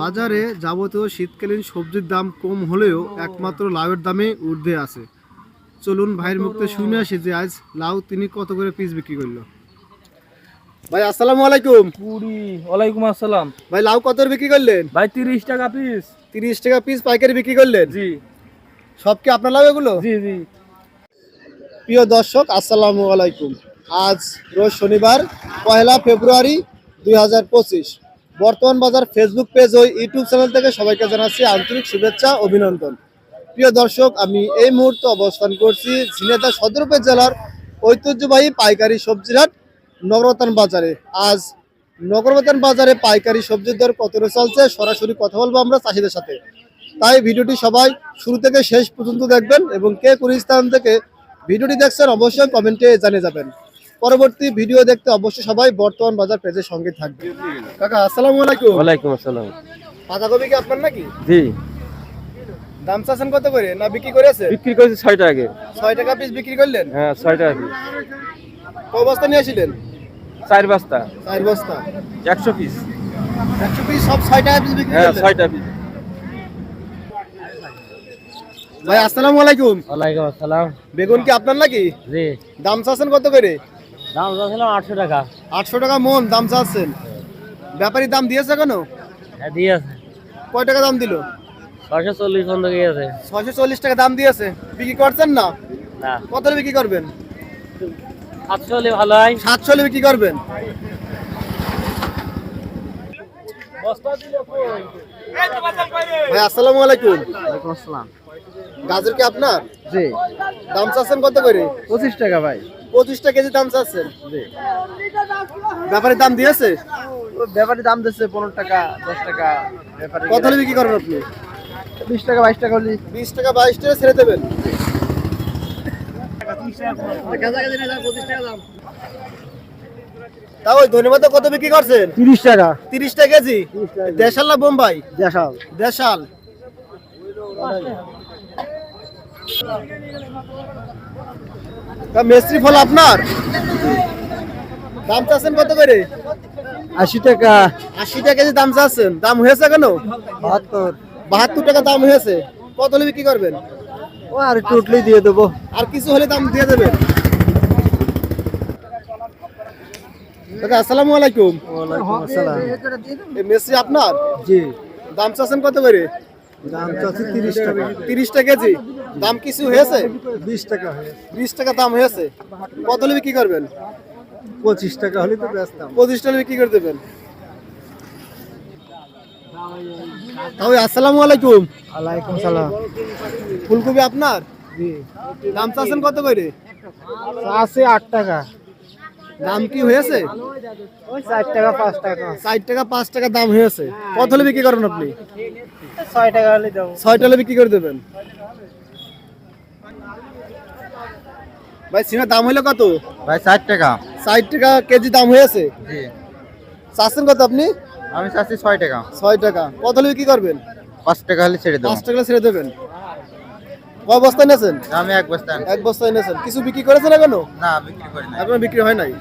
বাজারে যাবতীয় শীতকালীন সবজির দাম কম হলেও একমাত্র লাউয়ের দামে ঊর্ধ্বে আছে। চলুন ভাইয়ের মুখতে শুনে আসি যে আজ লাউ তিনি কত করে পিস বিক্রি করল। ভাই আসসালামু আলাইকুম। কুড়ি ওয়ালাইকুম আসসালাম। ভাই লাউ কত বিক্রি করলেন? ভাই তিরিশ টাকা পিস। তিরিশ টাকা পিস পাইকারি বিক্রি করলেন? জি। সব কি আপনার লাউ এগুলো? জি জি। প্রিয় দর্শক আসসালামু আলাইকুম। আজ রোজ শনিবার পয়লা ফেব্রুয়ারি দুই হাজার পঁচিশ। বর্তমান বাজার ফেসবুক পেজ ও ইউটিউব চ্যানেল থেকে সবাইকে জানাচ্ছি আন্তরিক শুভেচ্ছা, অভিনন্দন। প্রিয় দর্শক, আমি এই মুহূর্তে অবস্থান করছি ঝিনেদা সদর উপজেলার ঐতিহ্যবাহী পাইকারি সবজির হাট নগরবাতান বাজারে। আজ নগরবাতান বাজারে পাইকারি সবজির দর কত চলছে, সরাসরি কথা বলব আমরা চাষিদের সাথে। তাই ভিডিওটি সবাই শুরু থেকে শেষ পর্যন্ত দেখবেন এবং কে কোন স্থান থেকে ভিডিওটি দেখছেন অবশ্যই কমেন্টে জানিয়ে যাবেন। পরবর্তী ভিডিও দেখতে অবশ্যই সবাই বর্তমান বাজার পেজের সঙ্গে থাকবে। কাকা আসসালামু আলাইকুম। ওয়ালাইকুম আসসালাম। পাতাকপি কি আপনার নাকি? জি। দাম চাচ্ছেন কত করে? না বিক্রি করেছে? বিক্রি করেছি ছয় টাকা আগে। ছয় টাকা পিস বিক্রি করলেন? হ্যাঁ ছয় টাকা পিস কয় বস্তা নিয়ে আসিলেন? চার বস্তা। চার বস্তা। একশো পিস একশো পিস সব ছয় টাকা পিস বিক্রি হ্যাঁ করলেন? টাকা পিস ভাই আসসালামু আলাইকুম। ওয়ালাইকুম আসসালাম। বেগুন কি আপনার নাকি? জি। দাম চাচ্ছেন কত করে? দাম চাচ্ছিলাম আটশো টাকা। আটশো টাকা মন দাম চাচ্ছেন। ব্যাপারী দাম দিয়েছে কেন হ্যাঁ দিয়ে আছে কয় টাকা দাম দিল? ছয়শো চল্লিশ বন্ধ গিয়ে আছে ছয়শো চল্লিশ টাকা দাম দিয়েছে। বিক্রি করছেন না? না। কত বিক্রি করবেন? সাতশো হলে ভালো হয়। সাতশো হলে বিক্রি করবেন? ভাই আসসালামু আলাইকুম। ওয়ালাইকুম আসসালাম। গাজর কি আপনার? জি। দাম চাচ্ছেন কত করে? পঁচিশ টাকা ভাই। পঁচিশ টাকা কেজি দাম চাচ্ছেন জি। ব্যাপারে দাম দিয়েছে? ব্যাপারে দাম দিচ্ছে পনেরো টাকা দশ টাকা। ব্যাপারে কত হলে বিক্রি করবেন আপনি? বিশ টাকা বাইশ টাকা হলে। বিশ টাকা বাইশ টাকা ছেড়ে দেবেন। তা ওই ধন্যবাদ কত বিক্রি করছেন? তিরিশ টাকা। তিরিশ টাকা কেজি। দেশাল না বোম্বাই? দেশাল। দেশাল। মিস্ত্রি ফল আপনার? দাম চাচ্ছেন কত করে? আশি টাকা। আশি টাকা কেজি দাম চাচ্ছেন। দাম হয়েছে কেন? বাহাত্তর। বাহাত্তর টাকা দাম হয়েছে। কত হলে বিক্রি করবেন? ও আর একটু উঠলেই দিয়ে দেবো। আর কিছু হলে দাম দিয়ে দেবেন। কাকা আসসালামু আলাইকুম। ওয়ালাইকুম আসসালাম। মেসি আপনার? জি। দাম চাচ্ছেন কত করে? দাম চাচ্ছি তিরিশ টাকা। তিরিশ টাকা কেজি? দাম কিছু হয়েছে? বিশ টাকা বিশ টাকা দাম হয়েছে। কত হলে বিক্রি করবেন? পঁচিশ টাকা হলে তো ব্যস্তাম পঁচিশ টাকা বিক্রি করে দেবেন। তাহলে আসসালামু আলাইকুম। সালাম। ফুলকপি আপনার? দাম চাচ্ছেন কত করে? আছে আট টাকা। দাম কি হয়েছে? ওই চার টাকা পাঁচ টাকা। ষাট টাকা পাঁচ টাকা দাম হয়েছে। কত হলে বিক্রি করবেন আপনি? ছয় টাকা হলে দেবো। ছয় টাকা বিক্রি করে দেবেন। ভাই সিমের দাম হলো কত? ভাই ষাট টাকা। ষাট টাকা কেজি দাম হয়েছে? জি। চাচ্ছেন কত আপনি? আমি চাচ্ছি ছয় টাকা। ছয় টাকা। কত হলে বিক্রি করবেন? পাঁচ টাকা হলে ছেড়ে পাঁচ টাকা ছেড়ে দেবেন। কয় বস্তা নেছেন আমি এক বস্তা এক বস্তা এনেছেন কিছু বিক্রি করেছেন এখনও? না বিক্রি করি না এখনও বিক্রি হয় নাই?